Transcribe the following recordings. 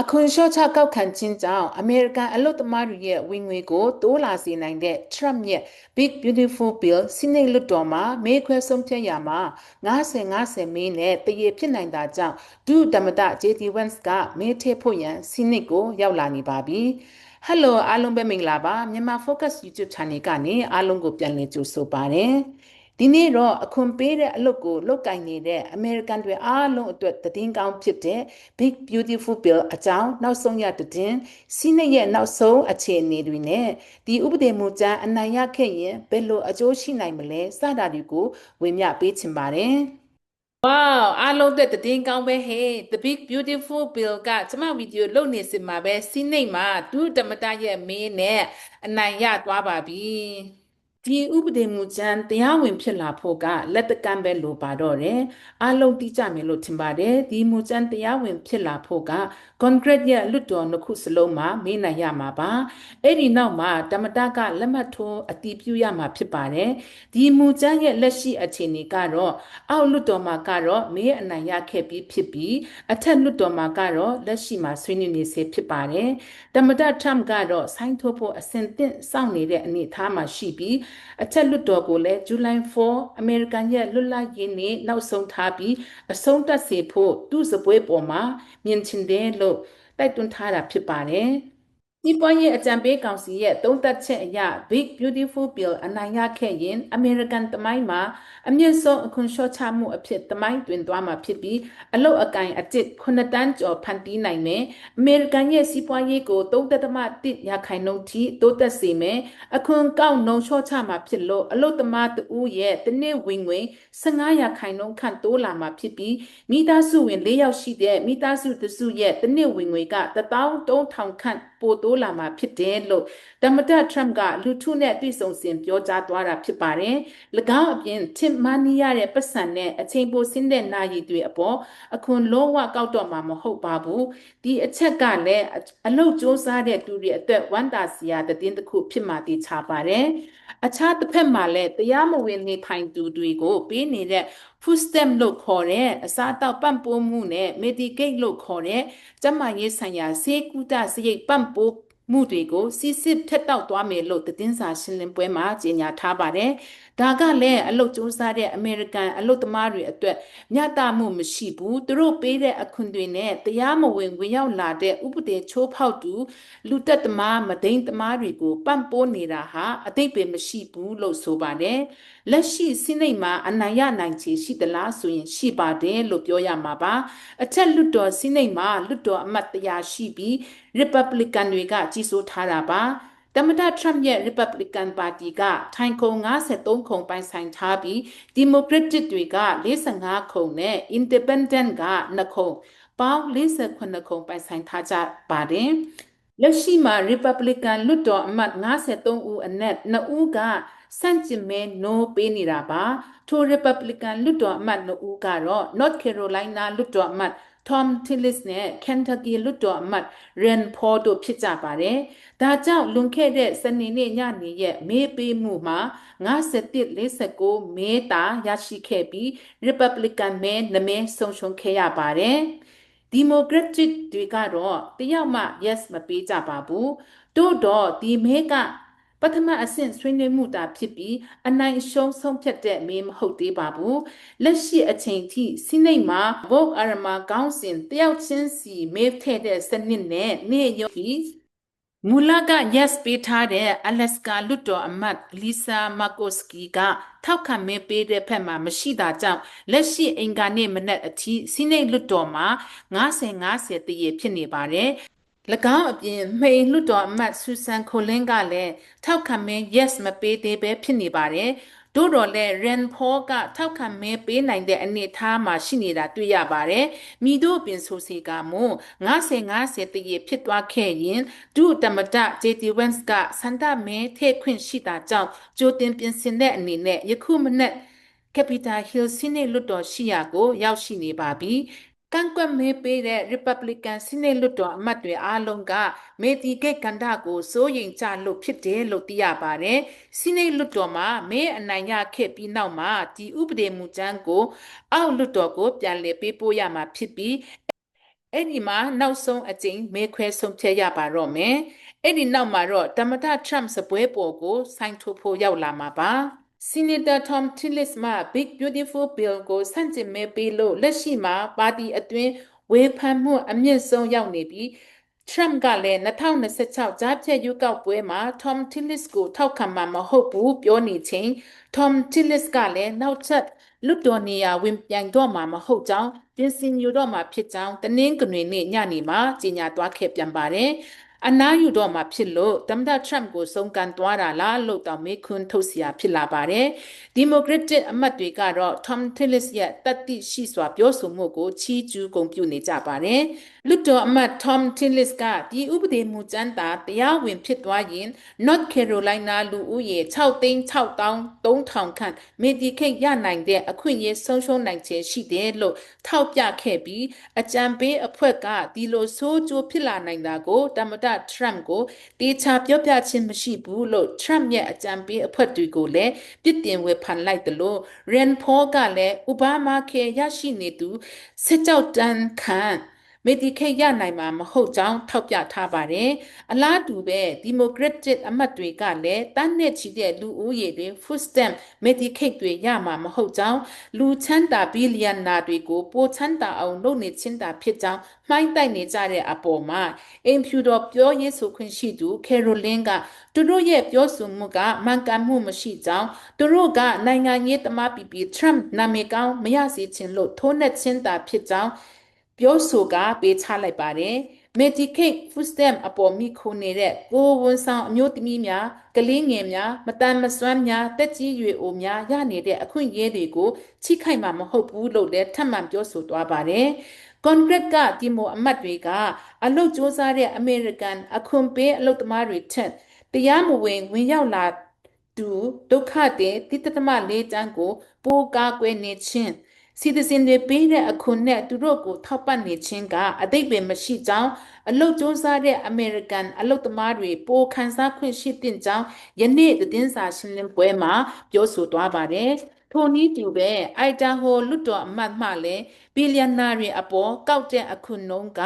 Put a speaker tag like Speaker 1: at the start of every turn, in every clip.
Speaker 1: အခွန်လျှော့ချကောက်ခံခြင်းကြောင့်အမေရိကန်အလုပ်သမားတွေရဲ့ဝင်ငွေကိုတိုးလာစေနိုင်တဲ့ Trump ရဲ့ Big Beautiful Bill စီးနိတ်လွတ်တော်မှာမေးခွဲဆုံးဖြတ်ရမှာ90-90မင်းနဲ့တရေဖြစ်နိုင်တာကြောင့်ဒုဓမ္မတ JD Vance ကမေးထည့်ဖို့ရန်စီးနိတ်ကိုရောက်လာနေပါပြီ။ Hello အားလုံးပဲမင်္ဂလာပါမြန်မာ Focus YouTube Channel ကနေအားလုံးကိုပြန်လည်ကြိုဆိုပါရစေ။ ဒီနေ့တော့အခွန်ပေးတဲ့အလုပ်ကိုလုပ်ကင်နေတဲ့အမေရိကန်တွေအားလုံးအတွက်သတင်းကောင်းဖြစ်တဲ့ Big Beautiful Bill အကြောင်းနောက်ဆုံးရသတင်းစီးနှရဲ့နောက်ဆုံးအခြေအနေတွေနဲ့ဒီဥပဒေမူကြမ်းအနိုင်ရခဲ့ရင်ဘယ်လိုအကျိုးရှိနိုင်မလဲစတာတွေကိုဝေမျှပေးချင်ပါတယ်။ Wow အားလုံးသက်တည်ကောင်းပဲဟဲ့ The Big Beautiful Bill ကကျွန်မဗီဒီယိုလုပ်နေစမှာပဲစီးနှိမ်မှာဒုဓမ္မတရဲ့မင်းနဲ့အနိုင်ရသွားပါပြီ ဒီဥပဒေမူကြမ်းတရားဝင်ဖြစ်လာဖို့ကလက်တကမ်းပဲလိုပါတော့တယ်အလုံးတိကျမယ်လို့ထင်ပါတယ်ဒီမူကြမ်းတရားဝင်ဖြစ်လာဖို့ကကွန်ကရစ်ရဲ့လွတ်တော်နှစ်ခုစလုံးမှာမေးနိုင်ရမှာပါအဲ့ဒီနောက်မှာတမတကလက်မှတ်ထိုးအတည်ပြုရမှာဖြစ်ပါတယ်ဒီမူကြမ်းရဲ့လက်ရှိအခြေအနေကတော့အောက်လွတ်တော်မှာကတော့မေးအနိုင်ရခဲ့ပြီးဖြစ်ပြီးအထက်လွတ်တော်မှာကတော့လက်ရှိမှာဆွေးနွေးနေစေဖြစ်ပါတယ်တမတထရမ်ကတော့ဆိုင်းထိုးဖို့အစဉ်သင့်စောင့်နေတဲ့အနေအထားမှာရှိပြီးအထက်လွတ်တော်ကိုလည်းဇူလိုင်4အမေရိကန်ရဲ့လွတ်လပ်ရေးနေ့နောက်ဆုံးထားပြီးအဆုံးသတ်စေဖို့သူ့စပွဲပေါ်မှာမြင်ချင်တယ်လို့တိုက်တွန်းထားတာဖြစ်ပါတယ်။ ဒီပွားရေးအကြံပေးကောင်စီရဲ့သုံးသပ်ချက်အရ Big Beautiful Bill အနိုင်ရခဲ့ရင် American တမိုင်းမှာအမြင့်ဆုံးအခွန်လျှော့ချမှုအဖြစ်တမိုင်းတွင်သွားမှာဖြစ်ပြီးအလုတ်အကင်အကျစ်9တန်းကျော်ဖန်တီးနိုင်မယ်။ American ရဲ့စီးပွားရေးကို3.1ရာခိုင်နှုန်းထိတိုးတက်စေမယ်။အခွန်ကောက်နှုန်းလျှော့ချမှာဖြစ်လို့အလုတ်သမားတဦးရဲ့တနေ့ဝင်ငွေ15ရာခိုင်နှုန်းခန့်တိုးလာမှာဖြစ်ပြီးမိသားစုဝင်၄ယောက်ရှိတဲ့မိသားစုတစုရဲ့တနေ့ဝင်ငွေက13000ခန့် ပိုတိုးလာမှာဖြစ်တယ်လို့တမတထရမ်ကလူထုနဲ့တွေ့ဆုံစဉ်ပြောကြားသွားတာဖြစ်ပါတယ်။၎င်းအပြင်ထင်မနီရတဲ့ပတ်စံနဲ့အချိန်ပိုဆင်းတဲ့နာရီတွေအပေါ်အခွန်လုံးဝကောက်တော့မှာမဟုတ်ပါဘူး။ဒီအချက်ကလည်းအလုတ်စ조사တဲ့သူတွေအတွက်ဝမ်းသာစရာတည်င်းတစ်ခုဖြစ်မှတည်ချပါတယ်။အခြားတစ်ဖက်မှာလည်းတရားမဝင်နေထိုင်သူတွေကိုပေးနေတဲ့ food stamp လို့ခေါ်တဲ့အစားအသောက်ပံ့ပိုးမှုနဲ့ Medicaid လို့ခေါ်တဲ့ကျန်းမာရေးဆိုင်ရာဆေးကုသစရိတ်ပံ့ပိုး မှုတွေကိုစစ်စစ်ထက်တောက်သွားမယ်လို့သတင်းစာရှင်းလင်းပွဲမှာကြေညာထားပါတယ်။ဒါကလည်းအလုတ်စူးစမ်းတဲ့အမေရိကန်အလုတ်သမားတွေအတွက်မျှတမှုမရှိဘူး။သူတို့ပေးတဲ့အခွင့်တွေနဲ့တရားမဝင်ဝင်ရောက်လာတဲ့ဥပဒေချိုးဖောက်သူလူတက်သမားမဒိန်သမားတွေကိုပံ့ပိုးနေတာဟာအသိပင်မရှိဘူးလို့ဆိုပါတယ်။လက်ရှိစိနေမှာအနိုင်ရနိုင်ချေရှိသလားဆိုရင်ရှိပါတယ်လို့ပြောရမှာပါ။အထက်လွတ်တော်စိနေမှာလွတ်တော်အမတ်တရားရှိပြီး Republican တွေကကြီးစိုးထားတာပါတမတထရမ့်ရဲ့ Republican Party ကထိုင်ခုံ53ခုံပိုင်ဆိုင်ထားပြီး Democratic တွေက45ခုံနဲ့ Independent က2ခုံပေါင်း48ခုံပိုင်ဆိုင်ထားကြပါတယ်လက်ရှိမှာ Republican လွှတ်တော်အမတ်53ဦးအနက်2ဦးကစန့်ကျင်မဲ no ပေးနေတာပါထို Republican လွှတ်တော်အမတ်2ဦးကတော့ North Carolina လွှတ်တော်အမတ် Tom Tillis နဲ့ Kentucky လွှတ်တော်အမတ် Rand Paul တို့ဖြစ်ကြပါတယ်။ဒါကြောင့်လွန်ခဲ့တဲ့စနေနေ့ညနေရဲ့မေးပေးမှုမှာ51-49မဲတာရရှိခဲ့ပြီး Republican မဲ2မဲဆုံးရှုံးခဲ့ရပါတယ်။ Democratic တွေကတော့တယောက်မှ yes မပေးကြပါဘူး။တို့တော့ဒီမဲက ပထမအဆင့်ဆွေးနွေးမှုတာဖြစ်ပြီးအနိုင်ရှုံးဆုံးဖြတ်တဲ့မင်းမဟုတ်သေးပါဘူးလက်ရှိအချိန်ထိစီးနိတ်မှာဘုတ်အာရမာကောင်းစဉ်တယောက်ချင်းစီမေးထည့်တဲ့စနစ်နဲ့နေ့ရုပ်ပြီးမူလက yes ပေးထားတဲ့အလက်စကာလွတ်တော်အမတ်လီဆာမာကိုစကီကထောက်ခံမဲပေးတဲ့ဖက်မှာမရှိတာကြောင့်လက်ရှိအင်္ဂါနေ့မနက်အထိစီးနိတ်လွတ်တော်မှာ90-90တည်ဖြစ်နေပါတယ်၎ င်းအပြင်မိန်လွတ်တော်အမတ်ဆူဆန်ခိုလင်းကလည်းထောက်ခံမဲ yes မပေးသေးပဲဖြစ်နေပါတယ်။တို့တော့လဲ Ren Paul ကထောက်ခံမဲပေးနိုင်တဲ့အနေအထားမှာရှိနေတာတွေ့ရပါတယ်။မိတို့ပင်ဆိုစီကမ90-90တရေဖြစ်သွားခဲ့ရင်ဒုတမတ JT Wentz ကစန္ဒမဲထည့်ခွင့်ရှိတာကြောင့်ကြိုတင်ပြင်ဆင်တဲ့အနေနဲ့ယခုမနက် Capitol Hill စီနေလွတ်တော်ရှိရာကို ရောက်ရှိနေပါပြီ ကန့်ကွက်မဲပေးတဲ့ Republican စီနေလွတ်တော်အမတ်တွေအားလုံးကမေတီကိတ်ကန္တာကိုစိုးရိမ်ကြလို့ဖြစ်တယ်လို့သိရပါတယ်။စီနေလွတ်တော်မှာမဲအနိုင်ရခဲ့ပြီးနောက်မှာဒီဥပဒေမူကြမ်းကို အောက်လွတ်တော်ကိုပြန်လည်ပေးပို့ရမှာဖြစ်ပြီးအဲ့ဒီမှာနောက်ဆုံးအကြိမ်မဲခွဲဆုံးဖြတ်ရပါတော့မယ်အဲ့ဒီနောက်မှာတော့တမတထရမ့်စပွဲပေါ်ကို ဆိုင်းထုတ်ဖို့ရောက်လာမှာပါ Senator Tom Tillis မှ Big Beautiful Bill ကိုဆန့်ကျင်မဲပေးလို့လက်ရှိမှာပါတီအတွင်းဝေဖန်မှုအမြင့်ဆုံးရောက်နေပြီး Trump ကလည်း2026ကြားဖြတ်ရွေးကောက်ပွဲမှာ Tom Tillis ကိုထောက်ခံမှာမဟုတ်ဘူးပြောနေချိန် Tom Tillis ကလည်းနောက်ထပ်လွတ်တော်နေရာဝင်ပြိုင်တော့မှာမဟုတ်ကြောင်းပြင်ဆင်ယူတော့မှာဖြစ်ကြောင်းတနင်္ဂနွေနေ့ညနေမှာကြေညာသွားခဲ့ပြန်ပါတယ်။ အနားယူတော့မှာဖြစ်လို့သမ္မတထရမ့်ကိုစုံကန်သွားတာလားလို့တောင်မေးခွန်းထုတ်เสียဖြစ်လာပါတယ်။ဒီမိုကရက်တစ်အမတ်တွေကတော့ Tom Tillis ရဲ့တတ်သိရှိစွာပြောဆိုမှုကိုချီးကျူးဂုဏ်ပြုနေကြပါတယ်။လွတ်တော်အမတ် Tom Tillis ကဒီဥပဒေမူကြမ်းတာတရားဝင်ဖြစ်သွားရင် North Carolina လူဦးရေ6သိန်း6300ခန့် Medicaid ရနိုင်တဲ့အခွင့်အရေးဆုံးရှုံးနိုင်ခြေရှိတယ်လို့ထောက်ပြခဲ့ပြီးအကြံပေးအဖွဲ့ကဒီလိုဆိုးကျိုးဖြစ်လာနိုင်တာကိုတမတ ထရမ့်ကိုတေချာပြောပြခြင်းမရှိဘူးလို့ထရမ့်ရဲ့အကြံပေးအဖွဲ့တွေကိုလည်းပြစ်တင်ဝေဖန်လိုက်တယ်လို့ရန်ဖောကလည်းအိုဘားမားကေရရှိနေသူစစ်ကြောက်တန်းခန့် မေဒီခိတ်ရနိုင်မှာမဟုတ်ကြောင်းထောက်ပြထားပါတယ်။အလားတူပဲဒီမိုကရက်တစ်အမတ်တွေကလည်းတန်းနဲ့ချီတဲ့လူဦးရေတွေ food stamp မေဒီခိတ်တွေရမှာမဟုတ်ကြောင်းလူချမ်းသာဘီလီယံနာတွေကိုပိုချမ်းသာအောင်လုပ်နေချင်းတာဖြစ်ကြောင်းမှိုင်းတိုက်နေကြတဲ့အပေါ်မှာအင်ဖြူတော်ပြောရေးဆိုခွင့်ရှိသူကယ်ရိုလင်းကသူတို့ရဲ့ပြောဆိုမှုကမှန်ကန်မှုမရှိကြောင်းသူတို့ကနိုင်ငံရေးသမားပီပီထရမ့်နာမည်ကောင်းမရစေချင်လို့ထိုးနှက်ချင်းတာဖြစ်ကြောင်း ပြောဆိုကပေးချလိုက်ပါတယ်။ Medicaid food stamp အပေါ်မိခိုနေတဲ့ကိုဝန်ဆောင်အမျိုးသမီးများကလေးငယ်များမတန်မစွမ်းများတက်ကြီးရွယ်အိုများရနေတဲ့အခွင့်အရေးတွေကိုချိခိုက်မှာမဟုတ်ဘူးလို့လည်းထပ်မံပြောဆိုသွားပါတယ်။ကွန်ဂရက်ကဒီမိုအမတ်တွေကအလုတ်စ조사တဲ့အမေရိကန်အခွန်ပေးအလုတ်သမားတွေထက်တရားမဝင်ဝင်ရောက်လာသူဒုက္ခတဲ့တိတတမလေးတန်းကိုပိုကာကွယ်နေခြင်း စီတစင်တွေပေးတဲ့အခွန်နဲ့သူတို့ကိုထောက်ပံ့နေခြင်းကအတိတ်ပဲမရှိကြောင်းအလုတ်စ조사တဲ့အမေရိကန်အလုတ်သမားတွေပိုခန်းစားခွင့်ရှိတဲ့ကြောင်းယနေ့သတင်းစာရှင်းလင်းပွဲမှာပြောဆိုသွားပါတယ်ထိုနည်းတူပဲအိုက်တာဟိုလွတ်တော်အမတ်မှလည်းဘီလီယံနာတွေအပေါ်ကောက်တဲ့အခွန်နှုန်းက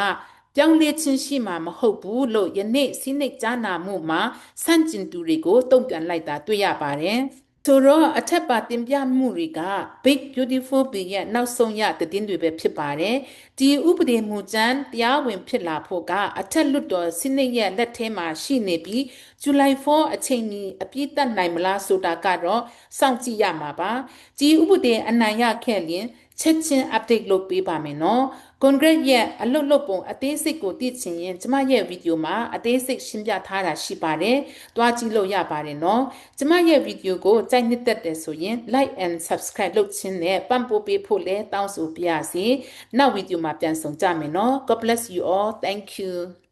Speaker 1: ပြောင်းလဲခြင်းရှိမှာမဟုတ်ဘူးလို့ယနေ့စီးနှိပ်ကြားနာမှုမှာစန့်ကျင်သူတွေကိုတုံ့ပြန်လိုက်တာတွေ့ရပါတယ်။ ဆိုတော့အထက်ပါတင်ပြမှုတွေက Big Beautiful Bill ရဲ့နောက်ဆုံးရသတင်းတွေပဲဖြစ်ပါတယ်။ဒီဥပဒေမူကြမ်းတရားဝင်ဖြစ်လာဖို့ကအထက်လွှတ်တော်စီးနိရဲ့လက်ထဲမှာရှိနေပြီး ဇူလိုင်4အချိန်မီအပြည့်တက်နိုင်မလားဆိုတာကတော့စောင့်ကြည့်ရမှာပါ။ဒီဥပဒေအနိုင်ရခဲ့ရင်ချက်ချင်း update လုပ်ပေးပါမယ်နော်ကွန်ဂရက်ရဲ့အလွတ်လွတ်ပုံအသေးစိတ်ကိုသိချင်ရင်ကျမရဲ့ဗီဒီယိုမှာအသေးစိတ်ရှင်းပြထားတာရှိပါတယ်။တွားကြည့်လို့ရပါတယ်နော်။ကျမရဲ့ဗီဒီယိုကိုကြိုက်နှစ်သက်တယ်ဆိုရင် like and subscribe လုပ်ခြင်းနဲ့ပံ့ပိုးပေးဖို့လည်းတောင်းဆိုပါရစေ။နောက်ဗီဒီယိုမှာပြန်ဆောင်ကြမယ်နော်။ God bless you all. Thank you.